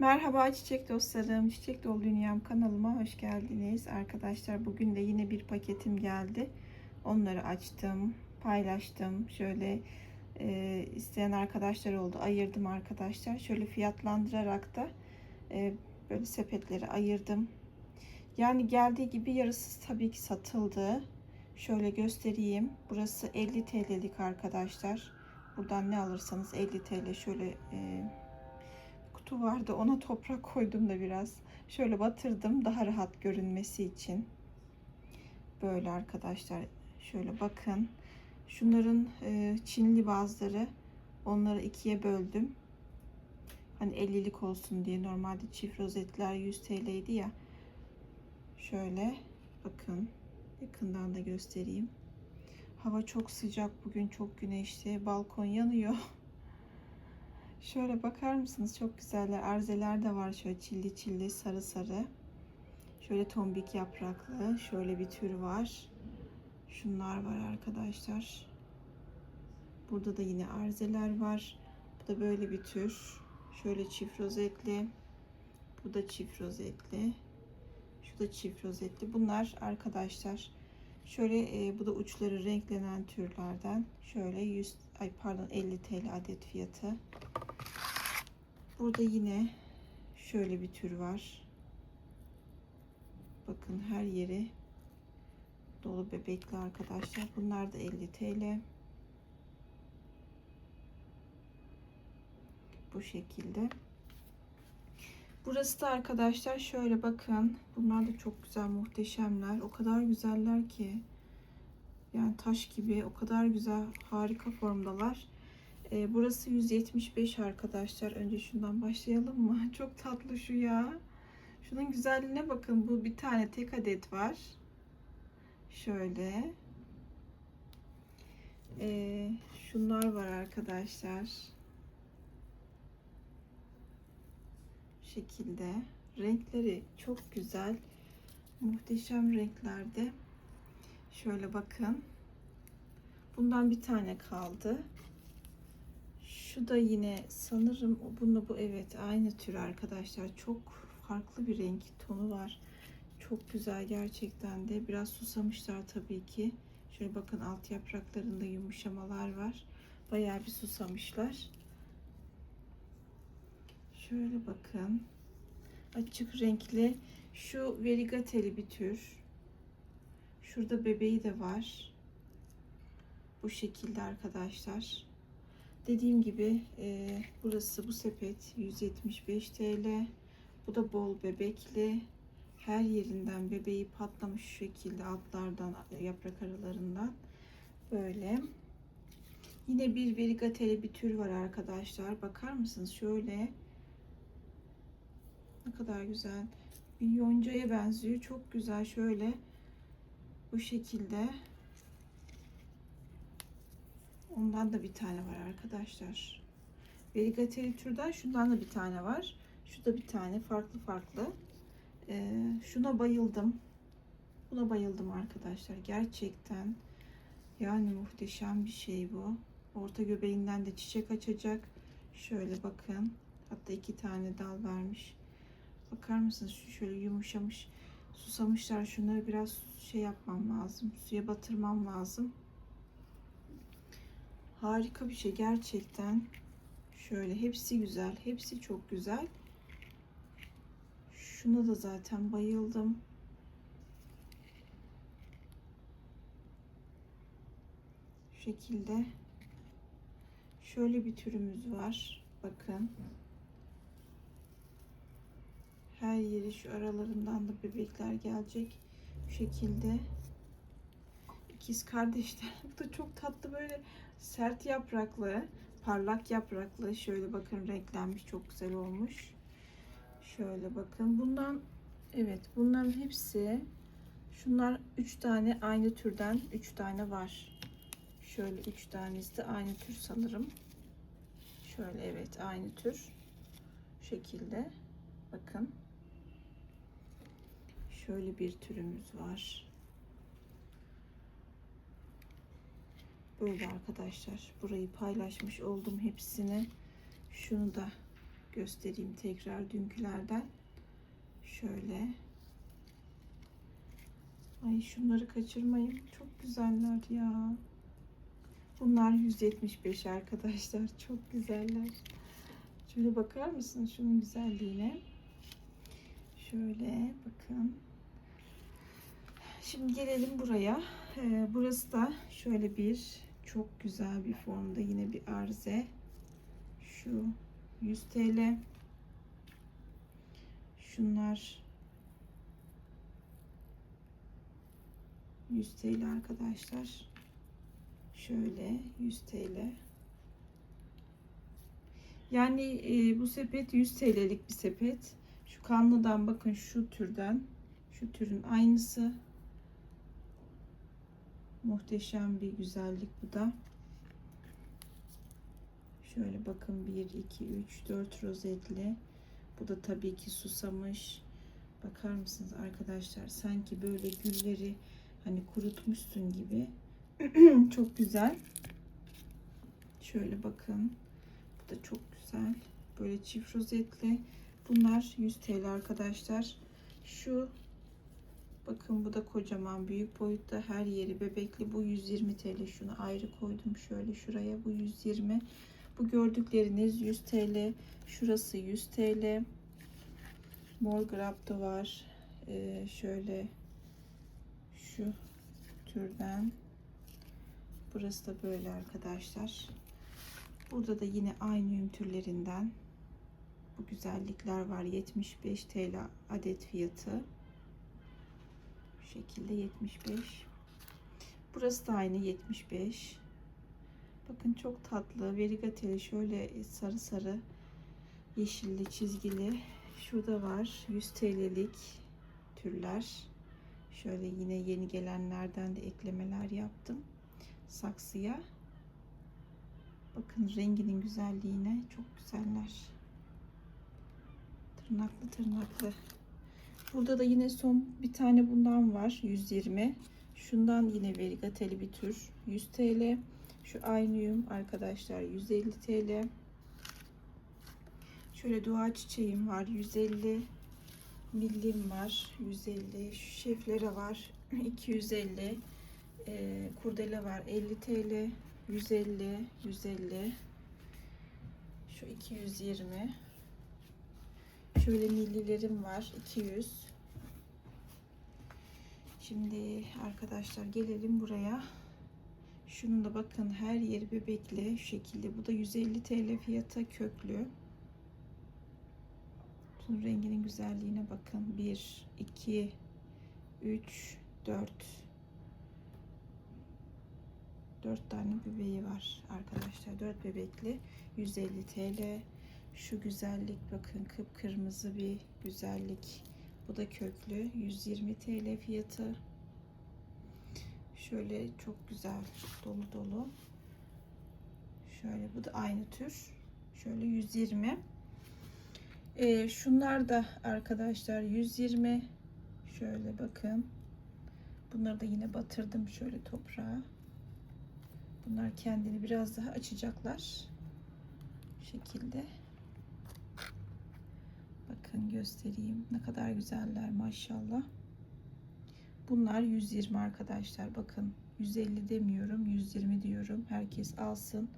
Merhaba çiçek dostlarım, Çiçek Dolu Dünyam kanalıma hoş geldiniz. Arkadaşlar bugün de yine bir paketim geldi. Onları açtım, paylaştım. Şöyle e, isteyen arkadaşlar oldu, ayırdım arkadaşlar. Şöyle fiyatlandırarak da e, böyle sepetleri ayırdım. Yani geldiği gibi yarısı tabii ki satıldı. Şöyle göstereyim. Burası 50 TL'lik arkadaşlar. Buradan ne alırsanız 50 TL şöyle e, kutu vardı. Ona toprak koydum da biraz. Şöyle batırdım daha rahat görünmesi için. Böyle arkadaşlar. Şöyle bakın. Şunların e, Çinli bazıları. Onları ikiye böldüm. Hani 50'lik olsun diye. Normalde çift rozetler 100 TL'ydi ya. Şöyle bakın. Yakından da göstereyim. Hava çok sıcak. Bugün çok güneşli. Balkon yanıyor. Şöyle bakar mısınız? Çok güzeller. Arzeler de var. Şöyle çilli çilli sarı sarı. Şöyle tombik yapraklı. Şöyle bir tür var. Şunlar var arkadaşlar. Burada da yine arzeler var. Bu da böyle bir tür. Şöyle çift rozetli. Bu da çift rozetli. Şu da çift rozetli. Bunlar arkadaşlar şöyle e, bu da uçları renklenen türlerden. Şöyle 100 ay pardon 50 TL adet fiyatı. Burada yine şöyle bir tür var. Bakın her yeri dolu bebekli arkadaşlar. Bunlar da 50 TL. Bu şekilde. Burası da arkadaşlar şöyle bakın. Bunlar da çok güzel muhteşemler. O kadar güzeller ki. Yani taş gibi o kadar güzel harika formdalar. Ee, burası 175 arkadaşlar. Önce şundan başlayalım mı? Çok tatlı şu ya. Şunun güzelliğine bakın. Bu bir tane tek adet var. Şöyle. Ee, şunlar var arkadaşlar. şekilde. Renkleri çok güzel. Muhteşem renklerde. Şöyle bakın. Bundan bir tane kaldı. Şu da yine sanırım bununla bu evet aynı tür arkadaşlar. Çok farklı bir renk tonu var. Çok güzel gerçekten de. Biraz susamışlar tabii ki. Şöyle bakın alt yapraklarında yumuşamalar var. Bayağı bir susamışlar. Şöyle bakın. Açık renkli. Şu verigateli bir tür. Şurada bebeği de var. Bu şekilde arkadaşlar. Dediğim gibi e, burası bu sepet 175 TL. Bu da bol bebekli. Her yerinden bebeği patlamış şu şekilde altlardan yaprak aralarından. Böyle. Yine bir verigateli bir tür var arkadaşlar. Bakar mısınız? Şöyle ne kadar güzel. Bir yoncaya benziyor. Çok güzel. Şöyle bu şekilde. Ondan da bir tane var arkadaşlar. Verigateli türden şundan da bir tane var. Şu da bir tane farklı farklı. Ee, şuna bayıldım. Buna bayıldım arkadaşlar. Gerçekten yani muhteşem bir şey bu. Orta göbeğinden de çiçek açacak. Şöyle bakın. Hatta iki tane dal vermiş. Bakar mısınız? Şu şöyle yumuşamış. Susamışlar. Şunları biraz şey yapmam lazım. Suya batırmam lazım. Harika bir şey gerçekten. Şöyle hepsi güzel. Hepsi çok güzel. Şuna da zaten bayıldım. Şu şekilde. Şöyle bir türümüz var. Bakın. Her yeri şu aralarından da bebekler gelecek. Bu şekilde. İkiz kardeşler. Bu da çok tatlı böyle sert yapraklı, parlak yapraklı. Şöyle bakın renklenmiş çok güzel olmuş. Şöyle bakın. Bundan evet bunların hepsi şunlar 3 tane aynı türden 3 tane var. Şöyle 3 tanesi de aynı tür sanırım. Şöyle evet aynı tür. Şekilde. Bakın. Şöyle bir türümüz var. Böyle arkadaşlar. Burayı paylaşmış oldum hepsini. Şunu da göstereyim tekrar dünkülerden. Şöyle. Ay şunları kaçırmayın. Çok güzeller ya. Bunlar 175 arkadaşlar. Çok güzeller. Şöyle bakar mısınız şunun güzelliğine? Şöyle bakın. Şimdi gelelim buraya. Ee, burası da şöyle bir çok güzel bir formda yine bir arze. Şu 100 TL. Şunlar 100 TL arkadaşlar. Şöyle 100 TL. Yani e, bu sepet 100 TL'lik bir sepet. Şu kanlıdan bakın şu türden. Şu türün aynısı. Muhteşem bir güzellik bu da. Şöyle bakın 1, 2, 3, 4 rozetli. Bu da tabii ki susamış. Bakar mısınız arkadaşlar? Sanki böyle gülleri hani kurutmuşsun gibi. çok güzel. Şöyle bakın. Bu da çok güzel. Böyle çift rozetli. Bunlar 100 TL arkadaşlar. Şu bakın bu da kocaman büyük boyutta her yeri bebekli. Bu 120 TL. Şunu ayrı koydum şöyle şuraya. Bu 120. Bu gördükleriniz 100 TL. Şurası 100 TL. Mor grapta var. Ee, şöyle şu türden. Burası da böyle arkadaşlar. Burada da yine aynı türlerinden bu güzellikler var. 75 TL adet fiyatı. Şekilde 75. Burası da aynı 75. Bakın çok tatlı. Verigateli şöyle sarı sarı yeşilli çizgili. Şurada var 100 TL'lik türler. Şöyle yine yeni gelenlerden de eklemeler yaptım saksıya. Bakın renginin güzelliğine çok güzeller. Tırnaklı tırnaklı. Burada da yine son bir tane bundan var. 120. Şundan yine verigateli bir tür. 100 TL. Şu aynıyum arkadaşlar 150 TL. Şöyle dua çiçeğim var 150. Millim var 150. Şu şeflere var 250. Ee, kurdele var 50 TL. 150, 150. Şu 220. Şöyle millilerim var 200. Şimdi arkadaşlar gelelim buraya. Şunun da bakın her yeri bebekli şu şekilde. Bu da 150 TL fiyata köklü. Şunun renginin güzelliğine bakın. 1, 2, 3, 4. 4 tane bebeği var arkadaşlar. 4 bebekli 150 TL. Şu güzellik bakın kıpkırmızı bir güzellik. Bu da köklü 120 TL fiyatı. Şöyle çok güzel dolu dolu. Şöyle bu da aynı tür. Şöyle 120. Ee, şunlar da arkadaşlar 120. Şöyle bakın. Bunları da yine batırdım şöyle toprağa. Bunlar kendini biraz daha açacaklar. Bu şekilde. Bakın göstereyim. Ne kadar güzeller maşallah. Bunlar 120 arkadaşlar. Bakın 150 demiyorum. 120 diyorum. Herkes alsın.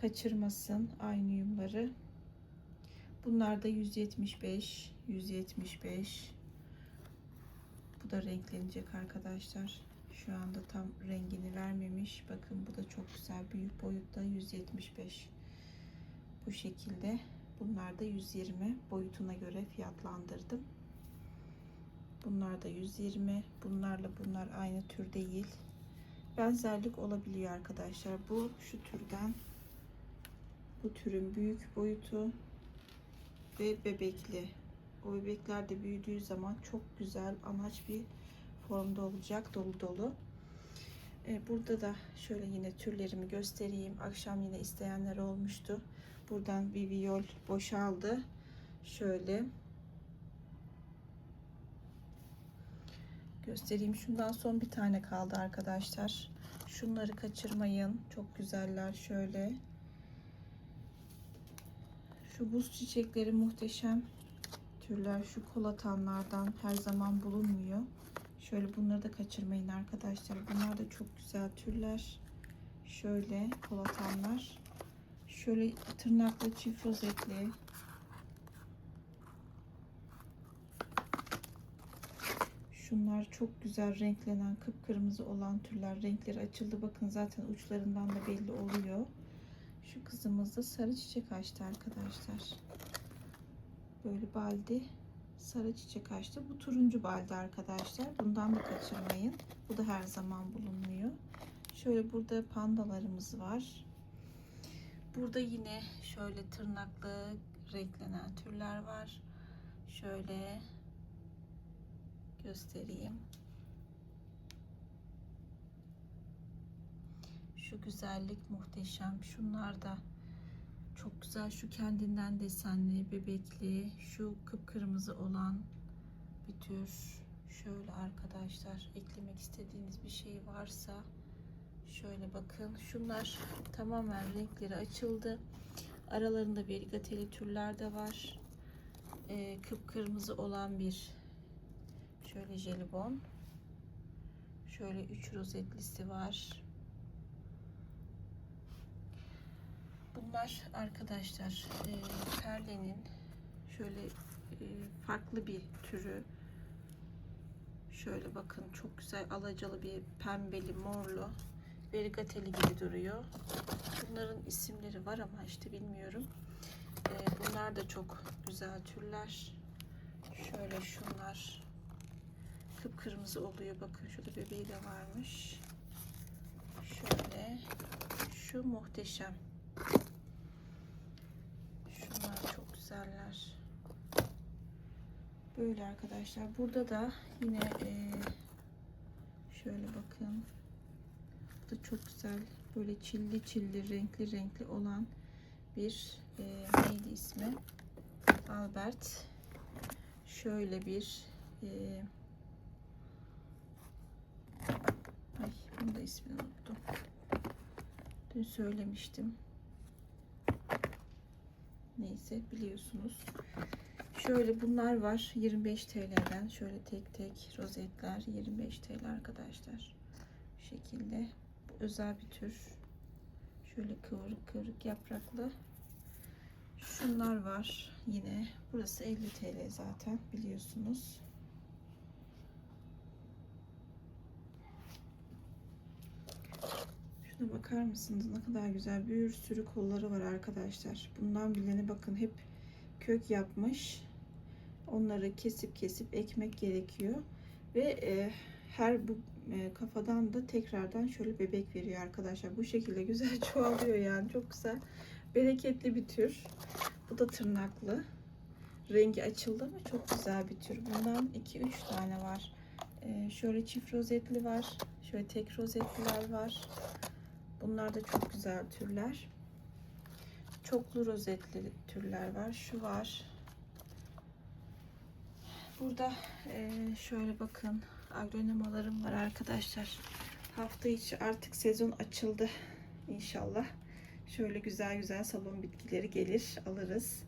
Kaçırmasın aynı yumları. Bunlar da 175. 175. Bu da renklenecek arkadaşlar. Şu anda tam rengini vermemiş. Bakın bu da çok güzel. Büyük boyutta 175. Bu şekilde. Bunlar da 120 boyutuna göre fiyatlandırdım. Bunlar da 120. Bunlarla bunlar aynı tür değil. Benzerlik olabiliyor arkadaşlar. Bu şu türden. Bu türün büyük boyutu ve bebekli. O bebekler de büyüdüğü zaman çok güzel anaç bir formda olacak dolu dolu. Ee, burada da şöyle yine türlerimi göstereyim. Akşam yine isteyenler olmuştu. Buradan bir viyol boşaldı. Şöyle göstereyim. Şundan son bir tane kaldı arkadaşlar. Şunları kaçırmayın. Çok güzeller şöyle. Şu buz çiçekleri muhteşem türler. Şu kolatanlardan her zaman bulunmuyor. Şöyle bunları da kaçırmayın arkadaşlar. Bunlar da çok güzel türler. Şöyle kolatanlar. Şöyle tırnaklı çift rozetli. Şunlar çok güzel renklenen kıpkırmızı olan türler. Renkleri açıldı. Bakın zaten uçlarından da belli oluyor. Şu kızımız da sarı çiçek açtı arkadaşlar. Böyle baldi sarı çiçek açtı. Bu turuncu baldi arkadaşlar. Bundan da kaçırmayın. Bu da her zaman bulunmuyor. Şöyle burada pandalarımız var. Burada yine şöyle tırnaklı renklenen türler var. Şöyle göstereyim. Şu güzellik muhteşem. Şunlar da çok güzel. Şu kendinden desenli, bebekli, şu kıpkırmızı olan bir tür. Şöyle arkadaşlar eklemek istediğiniz bir şey varsa şöyle bakın. Şunlar tamamen renkleri açıldı. Aralarında verigateli türler de var. Ee, kıpkırmızı olan bir şöyle jelibon. Şöyle üç rozetlisi var. Bunlar arkadaşlar e, perlenin şöyle e, farklı bir türü. Şöyle bakın çok güzel alacalı bir pembeli morlu verigateli gibi duruyor. Bunların isimleri var ama işte bilmiyorum. E, bunlar da çok güzel türler. Şöyle şunlar kıpkırmızı oluyor. Bakın şurada bebeği de varmış. Şöyle şu muhteşem. Şunlar çok güzeller. Böyle arkadaşlar. Burada da yine e, şöyle bakın. Da çok güzel. Böyle çilli çilli renkli renkli olan bir e, neydi ismi? Albert. Şöyle bir e, ay bunu da ismini unuttum. Dün söylemiştim. Neyse biliyorsunuz. Şöyle bunlar var 25 TL'den. Şöyle tek tek rozetler 25 TL arkadaşlar. Şekilde. Özel bir tür. Şöyle kıvırık kıvırık yapraklı. Şunlar var yine. Burası 50 TL zaten biliyorsunuz. Şuna bakar mısınız? Ne kadar güzel bir sürü kolları var arkadaşlar. Bundan bilene bakın hep kök yapmış. Onları kesip kesip ekmek gerekiyor. Ve e, her bu e, kafadan da tekrardan şöyle bebek veriyor arkadaşlar. Bu şekilde güzel çoğalıyor yani. Çok güzel. Bereketli bir tür. Bu da tırnaklı. Rengi açıldı ama çok güzel bir tür. Bundan 2-3 tane var. E, şöyle çift rozetli var. Şöyle tek rozetliler var. Bunlar da çok güzel türler. Çoklu rozetli türler var. Şu var. Burada e, şöyle bakın aglonemalarım var arkadaşlar. Hafta içi artık sezon açıldı inşallah. Şöyle güzel güzel salon bitkileri gelir alırız.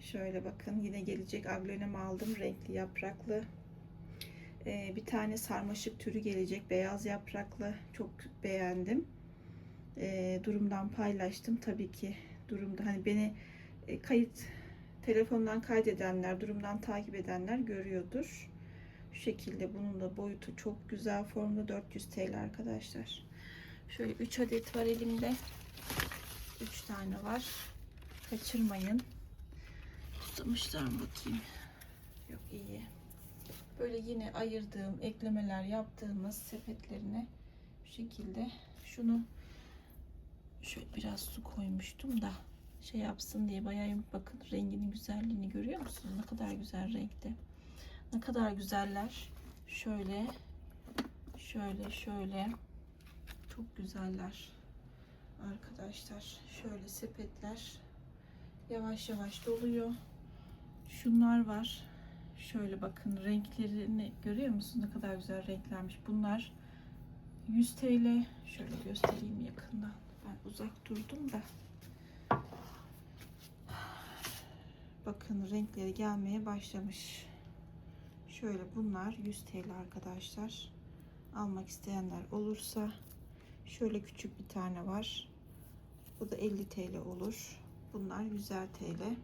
Şöyle bakın yine gelecek aglonema aldım renkli yapraklı. E, bir tane sarmaşık türü gelecek beyaz yapraklı. Çok beğendim e, durumdan paylaştım. Tabii ki durumda hani beni e, kayıt telefondan kaydedenler, durumdan takip edenler görüyordur. Şu şekilde bunun da boyutu çok güzel formda 400 TL arkadaşlar. Şöyle 3 adet var elimde. 3 tane var. Kaçırmayın. Tutamışlar mı bakayım. Yok iyi. Böyle yine ayırdığım, eklemeler yaptığımız sepetlerine şu şekilde şunu şöyle biraz su koymuştum da şey yapsın diye bayağı bakın renginin güzelliğini görüyor musunuz? Ne kadar güzel renkte. Ne kadar güzeller. Şöyle şöyle şöyle çok güzeller. Arkadaşlar şöyle sepetler yavaş yavaş doluyor. Şunlar var. Şöyle bakın renklerini görüyor musunuz? Ne kadar güzel renklermiş. Bunlar 100 TL. Şöyle göstereyim yakından. Ben uzak durdum da. Bakın renkleri gelmeye başlamış. Şöyle bunlar 100 TL arkadaşlar. Almak isteyenler olursa şöyle küçük bir tane var. Bu da 50 TL olur. Bunlar 100'er TL.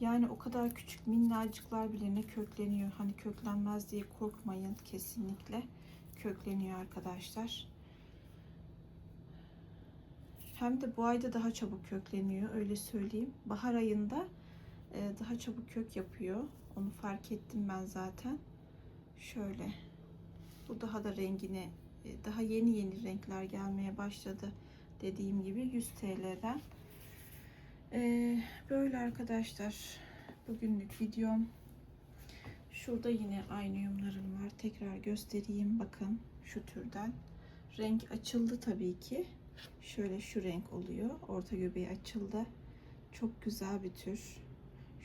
Yani o kadar küçük minnacıklar bile ne kökleniyor. Hani köklenmez diye korkmayın kesinlikle. Kökleniyor arkadaşlar. Hem de bu ayda daha çabuk kökleniyor öyle söyleyeyim. Bahar ayında daha çabuk kök yapıyor. Onu fark ettim ben zaten. Şöyle. Bu daha da rengine e, daha yeni yeni renkler gelmeye başladı. Dediğim gibi 100 TL'den. Ee, böyle arkadaşlar. Bugünlük videom. Şurada yine aynı yumlarım var. Tekrar göstereyim. Bakın şu türden. Renk açıldı tabii ki. Şöyle şu renk oluyor. Orta göbeği açıldı. Çok güzel bir tür.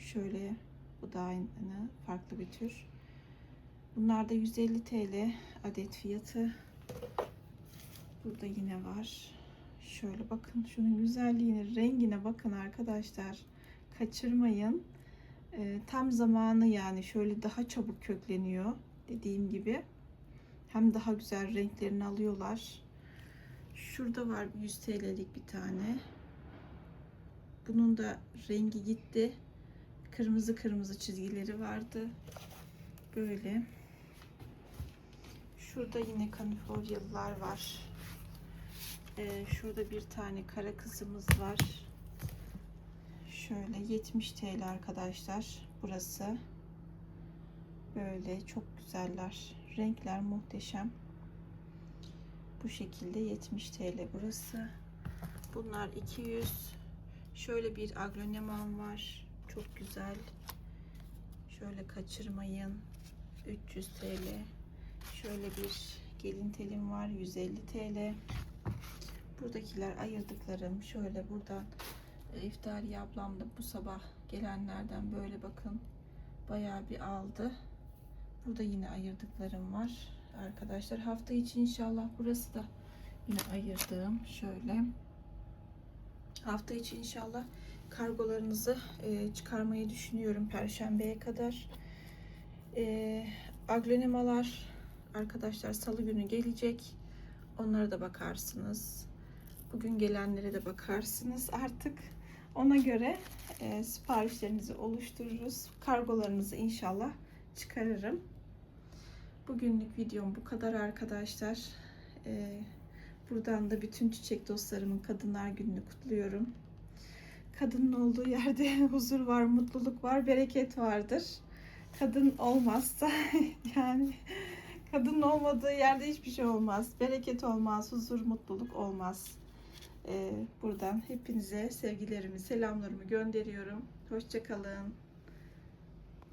Şöyle bu da aynı farklı bir tür. Bunlar da 150 TL adet fiyatı. Burada yine var. Şöyle bakın şunun güzelliğine, rengine bakın arkadaşlar. Kaçırmayın. Ee, tam zamanı yani şöyle daha çabuk kökleniyor. Dediğim gibi. Hem daha güzel renklerini alıyorlar. Şurada var 100 TL'lik bir tane. Bunun da rengi gitti. Kırmızı kırmızı çizgileri vardı. Böyle. Şurada yine kanifolyalılar var. Ee, şurada bir tane kara kızımız var. Şöyle 70 TL arkadaşlar. Burası. Böyle çok güzeller. Renkler muhteşem. Bu şekilde 70 TL burası. Bunlar 200. Şöyle bir agronemam var. Çok güzel. Şöyle kaçırmayın. 300 TL. Şöyle bir gelin telim var. 150 TL. Buradakiler ayırdıklarım. Şöyle buradan e, İftari ablam da bu sabah gelenlerden böyle bakın. Bayağı bir aldı. Burada yine ayırdıklarım var. Arkadaşlar hafta içi inşallah burası da yine ayırdığım şöyle. Hafta içi inşallah kargolarınızı e, çıkarmayı düşünüyorum perşembeye kadar. E, aglonemalar arkadaşlar salı günü gelecek. Onlara da bakarsınız. Bugün gelenlere de bakarsınız. Artık ona göre e, siparişlerinizi oluştururuz. Kargolarınızı inşallah çıkarırım. Bugünlük videom bu kadar arkadaşlar. E, buradan da bütün çiçek dostlarımın Kadınlar Günü'nü kutluyorum. Kadının olduğu yerde huzur var, mutluluk var, bereket vardır. Kadın olmazsa yani kadın olmadığı yerde hiçbir şey olmaz. Bereket olmaz, huzur, mutluluk olmaz. Ee, buradan hepinize sevgilerimi, selamlarımı gönderiyorum. Hoşçakalın.